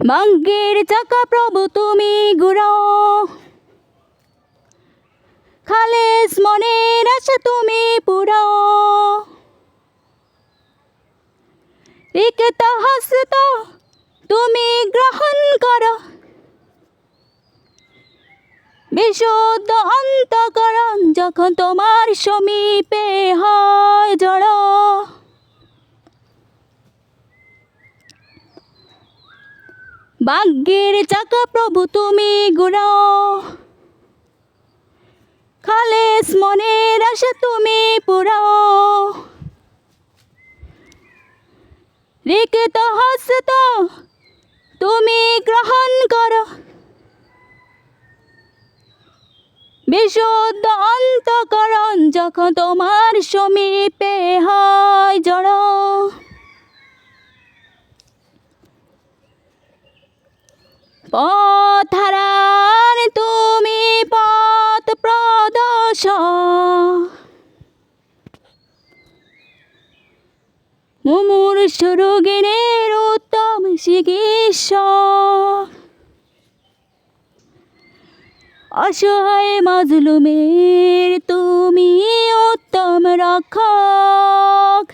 ভাগ্যের চাকা প্রভু তুমি গুড়াও খালেস মনের আশা তুমি পুরাও রিক্ত হস্ত তুমি গ্রহণ করো। বিশুদ্ধ অন্তকরণ যখন তোমার সমীপে হয় জড়। ভাগ্যের চাকা প্রভু তুমি গুড়াও খালেস মনের আশা তুমি পুরাও রিক্ত হস্ত, তুমি গ্রহণ করো। বিশুদ্ধ অন্তকরণ যখন তোমার সমীপে হয় জড়। পথারান তুমি পথ প্রদর্শক মুমূর্ষ রোগিনের উত্তম চিকিৎসক অসহায় মাজলুমের তুমি উত্তম রক্ষক।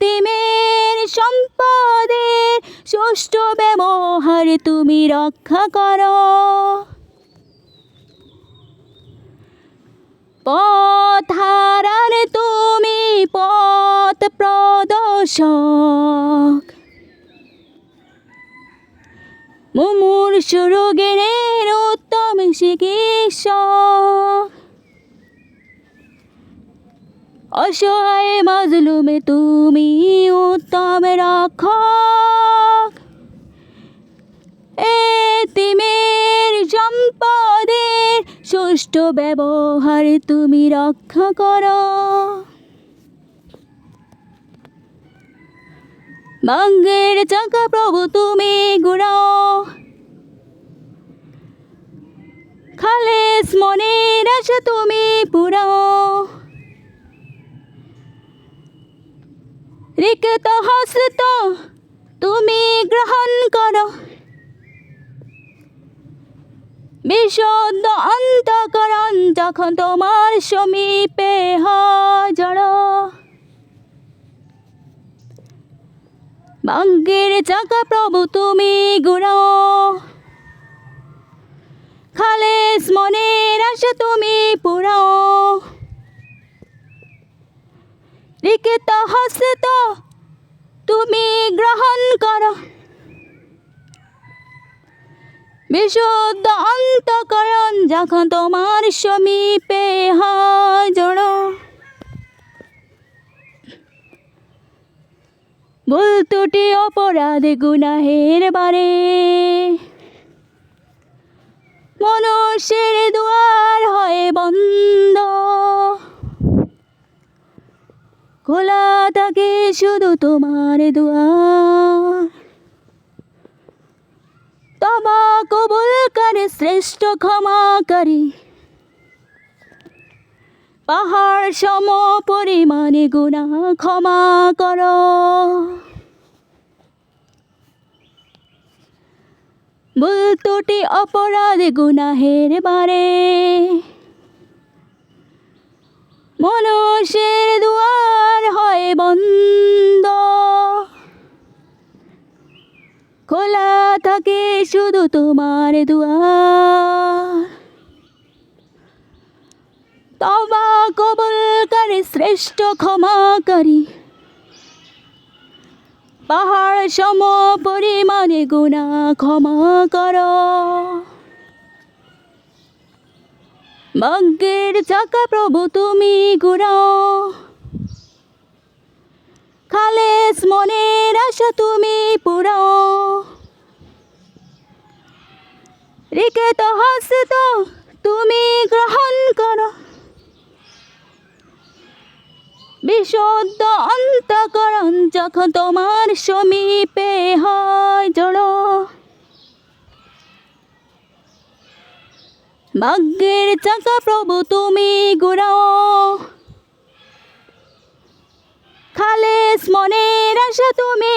তিমের সম্পদের সুষ্ঠু ব্যবহার তুমি রক্ষা করো। পথারার তুমি পথ প্রদর্শক। মুমূর্ষ রোগের উত্তম চিকিৎসক। অসহায় মজলুমে তুমি উত্তম রক্ষক। সুষ্ঠু ব্যবহার তুমি রক্ষা করো। ভাঙ্গের চাকা প্রভু তুমি গুড়াও খালেস মনের আশা তুমি পুরাও রিক্ত হস্ত তুমি গ্রহণ বিশুদ্ধ অন্তকরণ যখন তোমার সমীপে হয় জড় ভাগ্যের চাকা প্রভু তুমি গুড়ো খালেস মনের আশা তুমি পুরাও রিক্ত হস্ত তুমি গ্রহণ করো। বিশুদ্ধ অন্তকরণ যখন তোমার সমীপে হয় জড় ভুল ত্রুটি, অপরাধ, গুনাহের বারে। মনুষ্যের দুয়ার হয় বন্ধ। খোলা থাকে শুধু তোমার দুয়ার। তবা কবুল করে, শ্রেষ্ঠ ক্ষমাকারী পাহাড় সম পরিমাণে গুণা, ক্ষমা কর। ভুল ত্রুটি, অপরাধ গুনাহের বারে। মনুষ্যের দুয়ার হয় বন্ধ। খোলা থাকে শুধু তোমার দুয়ার তবা কবুল করে শ্রেষ্ঠ ক্ষমাকারী। পাহাড় সম পরিমাণে গুণা ক্ষমা কর। ভাগ্যের চাকা প্রভু, তুমি গুড়াও খালেস মনের আশা, তুমি পুরাও রিকেত হস্ত, তুমি গ্রহণ করো। বিশুদ্ধ অন্তকরণ যখন তোমার সমীপে হয়, জড়। ভাগ্যের চাকা প্রভু, তুমি গুড়াও খালেস মনের আশা, তুমি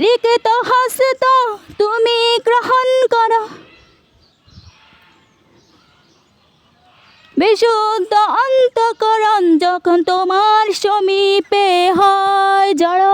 লিখিত হস্ত তুমি গ্রহণ কর। বিশুদ্ধ অন্তকরণ যখন তোমার সমীপে হয় জড়।